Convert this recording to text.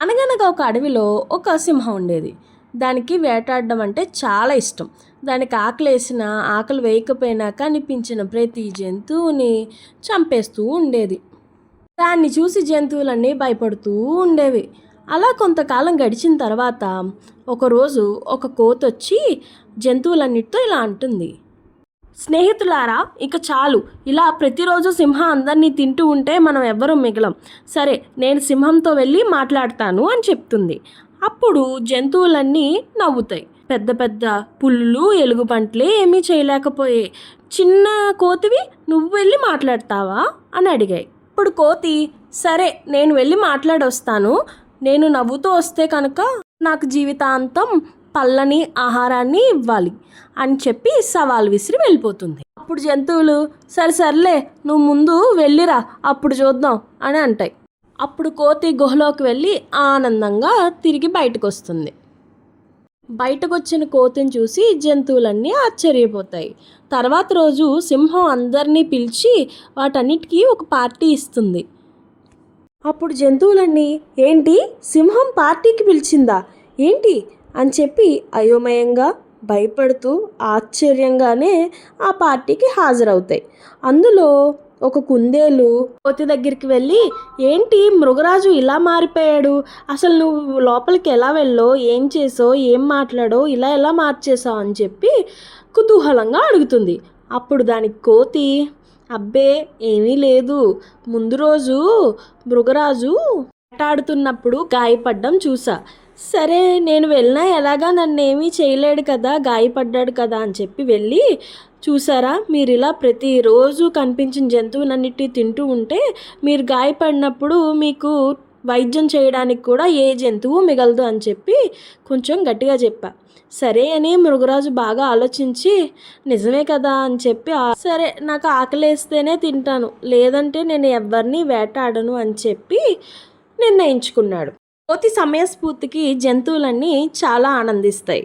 అనగనగా ఒక అడవిలో ఒక సింహం ఉండేది. దానికి వేటాడడం అంటే చాలా ఇష్టం. దానికి ఆకలి వేసిన ఆకలి వేయకపోయినా కనిపించిన ప్రతి జంతువుని చంపేస్తూ ఉండేది. దాన్ని చూసి జంతువులన్నీ భయపడుతూ ఉండేవి. అలా కొంతకాలం గడిచిన తర్వాత ఒకరోజు ఒక కోత వచ్చి జంతువులన్నిటితో ఇలా అంటుంది. స్నేహితులారా ఇక చాలు. ఇలా ప్రతిరోజు సింహం అందరినీ తింటూ ఉంటే మనం ఎవ్వరూ మిగలం. సరే నేను సింహంతో వెళ్ళి మాట్లాడతాను అని చెప్తుంది. అప్పుడు జంతువులన్నీ నవ్వుతాయి. పెద్ద పెద్ద పుల్లు ఎలుగుబంట్లే ఏమీ చేయలేకపోయే. చిన్న కోతివి నువ్వు వెళ్ళి మాట్లాడతావా? అని అడిగాయి. ఇప్పుడు కోతి సరే నేను వెళ్ళి మాట్లాడొస్తాను. నేను నవ్వుతూ వస్తే కనుక నాకు జీవితాంతం పళ్ళని ఆహారాన్ని ఇవ్వాలి అని చెప్పి సవాల్ విసిరి వెళ్ళిపోతుంది. అప్పుడు జంతువులు సరే సర్లే నువ్వు ముందు వెళ్ళిరా అప్పుడు చూద్దాం అని అంటాయి. అప్పుడు కోతి గుహలోకి వెళ్ళి ఆనందంగా తిరిగి బయటకు వస్తుంది బయటకు వచ్చిన కోతిని చూసి జంతువులన్నీ ఆశ్చర్యపోతాయి. తర్వాత రోజు సింహం అందరినీ పిలిచి వాటన్నిటికీ ఒక పార్టీ ఇస్తుంది. అప్పుడు జంతువులన్నీ ఏంటి? సింహం పార్టీకి పిలిచిందా? ఏంటి? అని చెప్పి అయోమయంగా భయపడుతూ ఆశ్చర్యంగానే ఆ పార్టీకి హాజరవుతాయి. అందులో ఒక కుందేలు కోతి దగ్గరికి వెళ్ళి ఏంటి మృగరాజు ఇలా మారిపోయాడు? అసలు నువ్వు లోపలికి ఎలా వెళ్ళో ఏం చేసో ఏం మాట్లాడో ఇలా ఎలా మార్చేసావు? అని చెప్పి కుతూహలంగా అడుగుతుంది. అప్పుడు దానికి కోతి అబ్బే ఏమీ లేదు. ముందు రోజు మృగరాజు ఆటాడుతున్నప్పుడు గాయపడ్డం చూసా. సరే నేను వెళ్ళినా ఎలాగా? నన్ను ఏమీ చేయలేడు కదా గాయపడ్డాడు కదా అని చెప్పి వెళ్ళి చూసారా? మీరు ఇలా ప్రతిరోజు కనిపించిన జంతువులన్నిటి తింటూ ఉంటే మీరు గాయపడినప్పుడు మీకు వైద్యం చేయడానికి కూడా ఏ జంతువు మిగలదు అని చెప్పి కొంచెం గట్టిగా చెప్పా. సరే అని మృగరాజు బాగా ఆలోచించి నిజమే కదా అని చెప్పి సరే నాకు ఆకలేస్తేనే తింటాను లేదంటే నేను ఎవరిని వేటాడను అని చెప్పి నిర్ణయించుకున్నాడు. కోతి సమయస్ఫూర్తికి జంతువులన్నీ చాలా ఆనందిస్తాయి.